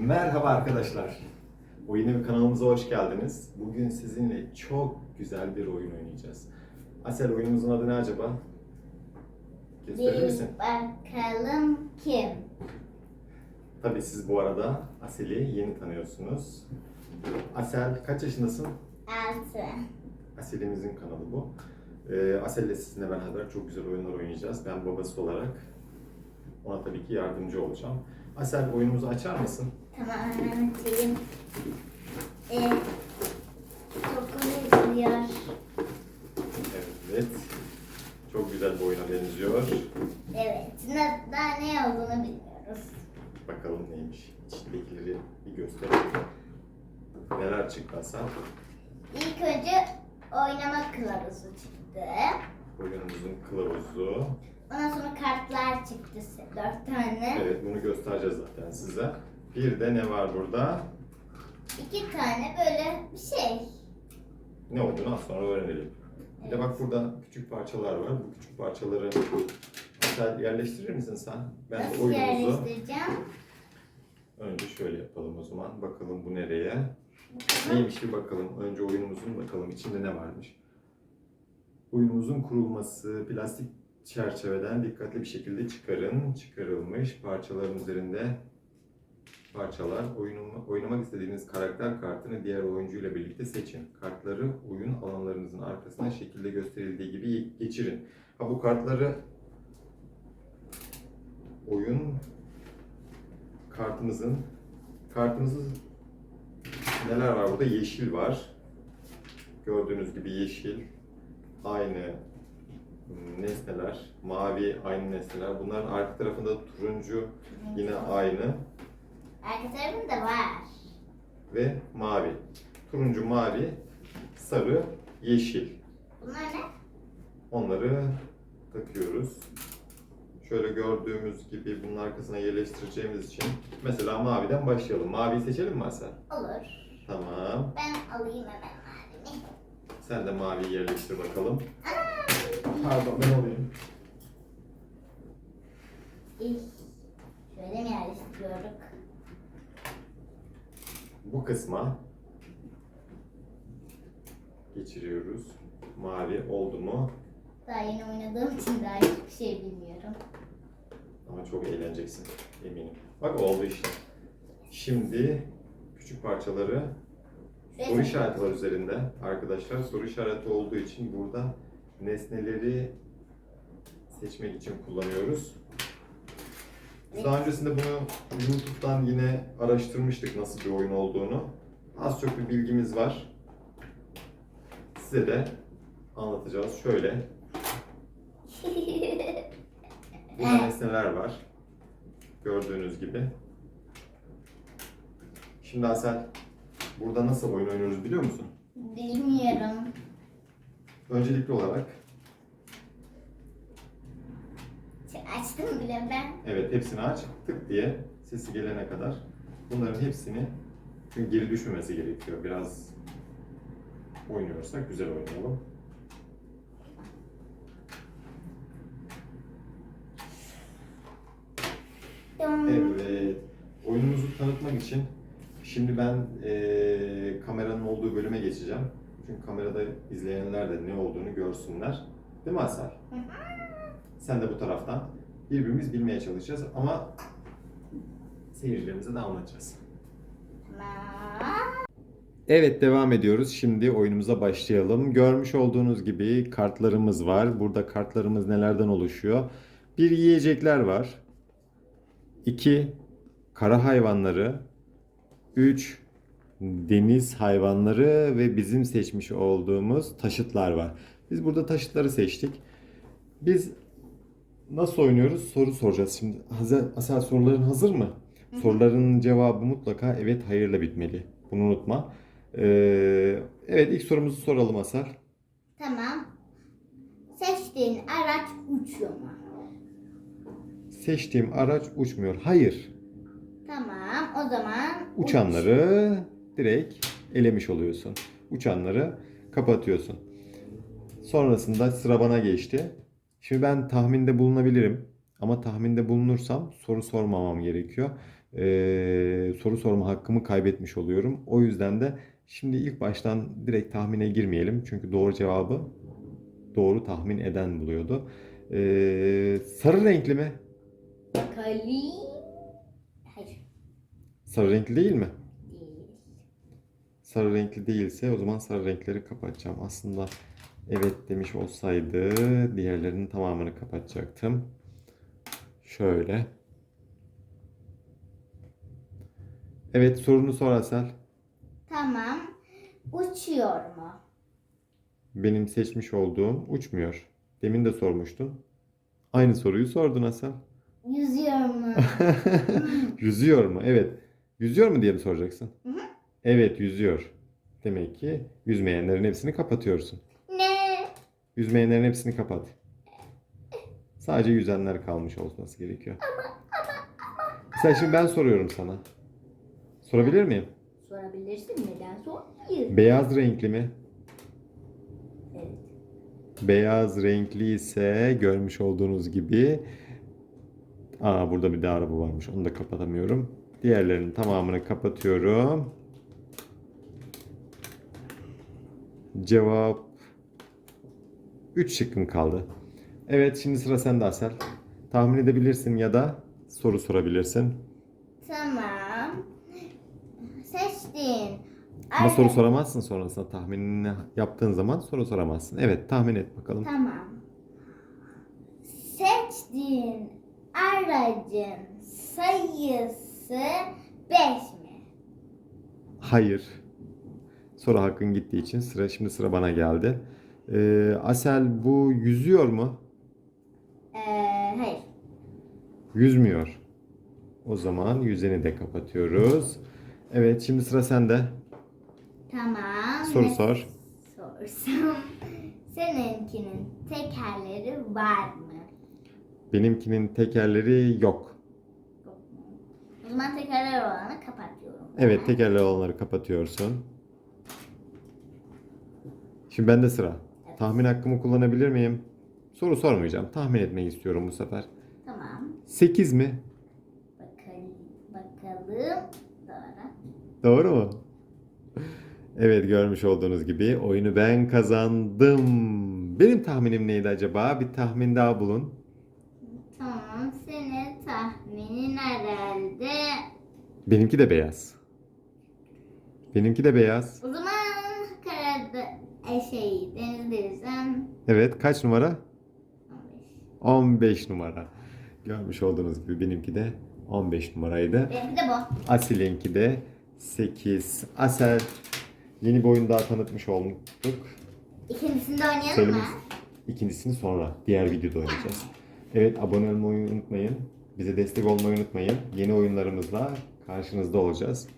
Merhaba arkadaşlar. Oyun Evi kanalımıza hoş geldiniz. Bugün sizinle çok güzel bir oyun oynayacağız. Asel oyunumuzun adı ne acaba? Gösterir misin? bakalım kim? Tabii siz bu arada Asel'i yeni tanıyorsunuz. Asel kaç yaşındasın? Altı. Asel'imizin kanalı bu. Ee, Asel ile sizinle beraber çok güzel oyunlar oynayacağız. Ben babası olarak ona tabii ki yardımcı olacağım. Asel oyunumuzu açar mısın? Tamam hemen açayım. Ee, çok diyor. Evet. Çok güzel bir oyuna benziyor. Evet. Ne, daha ne olduğunu bilmiyoruz. Bakalım neymiş. İçindekileri bir gösterelim. Neler çıktı Hasan? İlk önce oynama kılavuzu çıktı. Oyunumuzun kılavuzu. Ondan sonra kartlar çıktı. Dört tane. Evet bunu göstereceğiz zaten size. Bir de ne var burada? İki tane böyle bir şey. Ne olduğunu az sonra öğrenelim. Bir de bak burada küçük parçalar var. Bu küçük parçaları Hasan yerleştirir misin sen? Ben Nasıl oyunumuzu yerleştireceğim? önce şöyle yapalım o zaman. Bakalım bu nereye? Neymiş bir bakalım. Önce oyunumuzun bakalım içinde ne varmış. Oyunumuzun kurulması plastik çerçeveden dikkatli bir şekilde çıkarın. Çıkarılmış parçaların üzerinde parçalar. Oyunuma, oynamak istediğiniz karakter kartını diğer oyuncuyla birlikte seçin. Kartları oyun alanlarınızın arkasına şekilde gösterildiği gibi geçirin. Ha bu kartları oyun kartımızın kartımızın Neler var burada? Yeşil var. Gördüğünüz gibi yeşil. Aynı nesneler. Mavi aynı nesneler. Bunların arka tarafında turuncu yine aynı. Arka tarafında var. Ve mavi. Turuncu, mavi, sarı, yeşil. Bunlar ne? Onları takıyoruz. Şöyle gördüğümüz gibi bunun arkasına yerleştireceğimiz için mesela maviden başlayalım. Maviyi seçelim mi Asel? Olur. Tamam. Ben alayım hemen mavimi. Sen de maviyi yerleştir bakalım. Anam! Pardon ben alayım. İh. Şöyle mi yerleştiriyorduk? Bu kısma geçiriyoruz. Mavi oldu mu? Daha yeni oynadığım için daha hiçbir şey bilmiyorum. Ama çok eğleneceksin eminim. Bak oldu işte. Şimdi küçük parçaları soru işareti var üzerinde arkadaşlar. Soru işareti olduğu için burada nesneleri seçmek için kullanıyoruz. Biz daha öncesinde bunu YouTube'dan yine araştırmıştık nasıl bir oyun olduğunu. Az çok bir bilgimiz var. Size de anlatacağız. Şöyle, burada nesneler var. Gördüğünüz gibi. Şimdi Asel, burada nasıl oyun oynuyoruz biliyor musun? Bilmiyorum. Öncelikli olarak, Açtım bile ben. evet hepsini aç, tık diye sesi gelene kadar bunların hepsini çünkü geri düşmemesi gerekiyor. Biraz oynuyorsak güzel oynayalım. Dum. Evet. Oyunumuzu tanıtmak için şimdi ben eee, kameranın olduğu bölüme geçeceğim. Çünkü kamerada izleyenler de ne olduğunu görsünler. Değil mi Asel? Sen de bu taraftan birbirimiz bilmeye çalışacağız ama seyircilerimize de anlatacağız. Evet devam ediyoruz. Şimdi oyunumuza başlayalım. Görmüş olduğunuz gibi kartlarımız var. Burada kartlarımız nelerden oluşuyor? Bir yiyecekler var. 2 kara hayvanları. 3 deniz hayvanları ve bizim seçmiş olduğumuz taşıtlar var. Biz burada taşıtları seçtik. Biz nasıl oynuyoruz? Soru soracağız. Şimdi hazır, Asel soruların hazır mı? Soruların cevabı mutlaka evet hayırla bitmeli. Bunu unutma. Ee, evet ilk sorumuzu soralım Asel. Tamam. Seçtiğin araç uçuyor mu? Seçtiğim araç uçmuyor. Hayır. Tamam. O zaman uç. Uçanları direkt elemiş oluyorsun. Uçanları kapatıyorsun. Sonrasında sıra bana geçti. Şimdi ben tahminde bulunabilirim. Ama tahminde bulunursam soru sormamam gerekiyor. Ee, soru sorma hakkımı kaybetmiş oluyorum. O yüzden de şimdi ilk baştan direkt tahmine girmeyelim. Çünkü doğru cevabı doğru tahmin eden buluyordu. Ee, sarı renkli mi? Bakalım. Hayır. Sarı renkli değil mi? Sarı renkli değilse o zaman sarı renkleri kapatacağım. Aslında evet demiş olsaydı diğerlerinin tamamını kapatacaktım. Şöyle. Evet sorunu sor Asel. Tamam. Uçuyor mu? Benim seçmiş olduğum uçmuyor. Demin de sormuştun. Aynı soruyu sordun Asel. Yüzüyor mu? Yüzüyor mu? Evet. Yüzüyor mu diye mi soracaksın? Hı hı. Evet yüzüyor. Demek ki yüzmeyenlerin hepsini kapatıyorsun. ne? Yüzmeyenlerin hepsini kapat. Sadece yüzenler kalmış olması gerekiyor. Sen şimdi ben soruyorum sana. Sorabilir miyim? Sorabilirsin. Neden sormayayım? Beyaz renkli mi? Evet. Beyaz renkli ise görmüş olduğunuz gibi Aa burada bir de araba varmış. Onu da kapatamıyorum. Diğerlerinin tamamını kapatıyorum. Cevap 3 şıkkım kaldı. Evet şimdi sıra sende Asel. Tahmin edebilirsin ya da soru sorabilirsin. Tamam. Seçtin. Ama Arka- soru soramazsın sonrasında tahminini yaptığın zaman soru soramazsın. Evet tahmin et bakalım. Tamam. Seçtiğin aracın sayısı 5 mi? Hayır. Soru hakkın gittiği için sıra şimdi sıra bana geldi. Ee, Asel bu yüzüyor mu? Ee, hayır. Yüzmüyor. O zaman yüzeni de kapatıyoruz. Evet şimdi sıra sende. Tamam. Soru Ne sor. Sorsam. Seninkinin tekerleri var mı? Benimkinin tekerleri yok. Yok mu? O zaman tekerler olanı kapatıyorum. Evet tekerleri olanları kapatıyorsun. Şimdi bende sıra. Tahmin hakkımı kullanabilir miyim? Soru sormayacağım. Tahmin etmeyi istiyorum bu sefer. Tamam. 8 mi? Bakalım. Bakalım. Doğru. Doğru mu? Evet görmüş olduğunuz gibi oyunu ben kazandım. Benim tahminim neydi acaba? Bir tahmin daha bulun. Tamam. Senin tahminin herhalde. Benimki de beyaz. Benimki de beyaz. O zaman e, şey denizliysem Evet kaç numara? 15. 15 numara. Görmüş olduğunuz gibi benimki de 15 numaraydı. Benimki de bu. Asil'inki de 8. Asel yeni bir oyun daha tanıtmış olduk. İkincisini de oynayalım Söylemek mı? İkincisini sonra diğer videoda oynayacağız. Evet abone olmayı unutmayın. Bize destek olmayı unutmayın. Yeni oyunlarımızla karşınızda olacağız.